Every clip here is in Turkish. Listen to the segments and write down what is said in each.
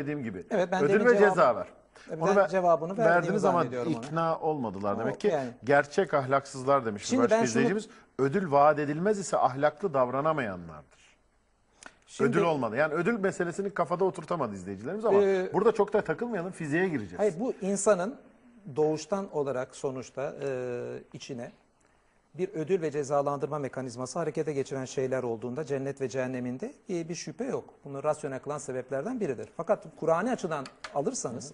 dediğim gibi. Evet, ben Ödül ve cevabı- ceza var. Ben ver- cevabını verdiğimi ama zannediyorum ona. ikna olmadılar demek O- ki. yani. Gerçek ahlaksızlar demiş Şimdi başka ben şunu- izleyicimiz. Ödül vaat edilmez ise ahlaklı davranamayanlardır. Şimdi- ödül olmadı. Yani ödül meselesini kafada oturtamadı izleyicilerimiz ama Ee, burada çok da takılmayalım fiziğe gireceğiz. Hayır bu insanın doğuştan olarak sonuçta e, içine bir ödül ve cezalandırma mekanizması harekete geçiren şeyler olduğunda cennet ve cehenneminde e, bir şüphe yok. Bunu rasyonel kılan sebeplerden biridir. Fakat Kur'an'ı açıdan alırsanız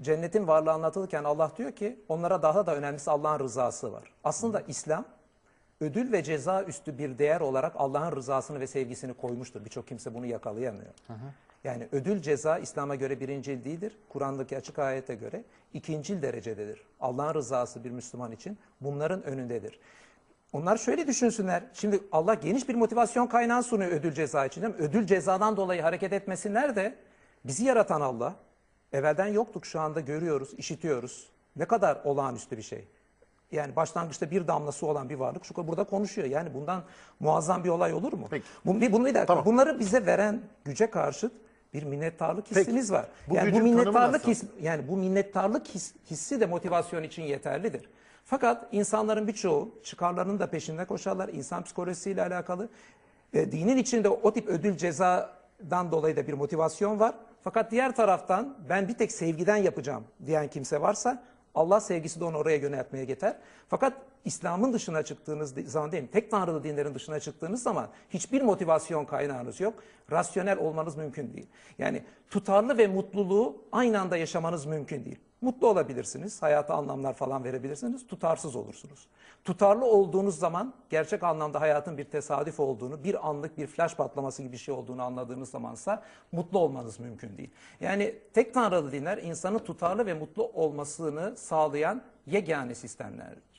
cennetin varlığı anlatılırken Allah diyor ki onlara daha da önemlisi Allah'ın rızası var. Aslında İslam ödül ve ceza üstü bir değer olarak Allah'ın rızasını ve sevgisini koymuştur. Birçok kimse bunu yakalayamıyor. Yani ödül ceza İslam'a göre birincil değildir. Kur'an'daki açık ayete göre ikincil derecededir. Allah'ın rızası bir Müslüman için bunların önündedir. Onlar şöyle düşünsünler. Şimdi Allah geniş bir motivasyon kaynağı sunuyor ödül ceza için. değil mi? Ödül cezadan dolayı hareket etmesinler de bizi yaratan Allah. Evvelden yoktuk şu anda görüyoruz, işitiyoruz. Ne kadar olağanüstü bir şey. Yani başlangıçta bir damla su olan bir varlık şu burada konuşuyor. Yani bundan muazzam bir olay olur mu? Peki. Bu, bunu bir dakika. Tamam. Bunları bize veren güce karşıt bir minnettarlık hissimiz var. Bu yani bu minnettarlık his, yani bu minnettarlık his- hissi de motivasyon için yeterlidir. Fakat insanların birçoğu çıkarlarının da peşinde koşarlar. İnsan psikolojisiyle alakalı. E, dinin içinde o tip ödül cezadan dolayı da bir motivasyon var. Fakat diğer taraftan ben bir tek sevgiden yapacağım diyen kimse varsa Allah sevgisi de onu oraya yöneltmeye yeter. Fakat İslam'ın dışına çıktığınız zaman değil? Tek tanrılı dinlerin dışına çıktığınız zaman hiçbir motivasyon kaynağınız yok. Rasyonel olmanız mümkün değil. Yani tutarlı ve mutluluğu aynı anda yaşamanız mümkün değil. Mutlu olabilirsiniz, hayata anlamlar falan verebilirsiniz, tutarsız olursunuz. Tutarlı olduğunuz zaman gerçek anlamda hayatın bir tesadüf olduğunu, bir anlık bir flash patlaması gibi bir şey olduğunu anladığınız zamansa mutlu olmanız mümkün değil. Yani tek tanrılı dinler insanın tutarlı ve mutlu olmasını sağlayan yegane sistemlerdir.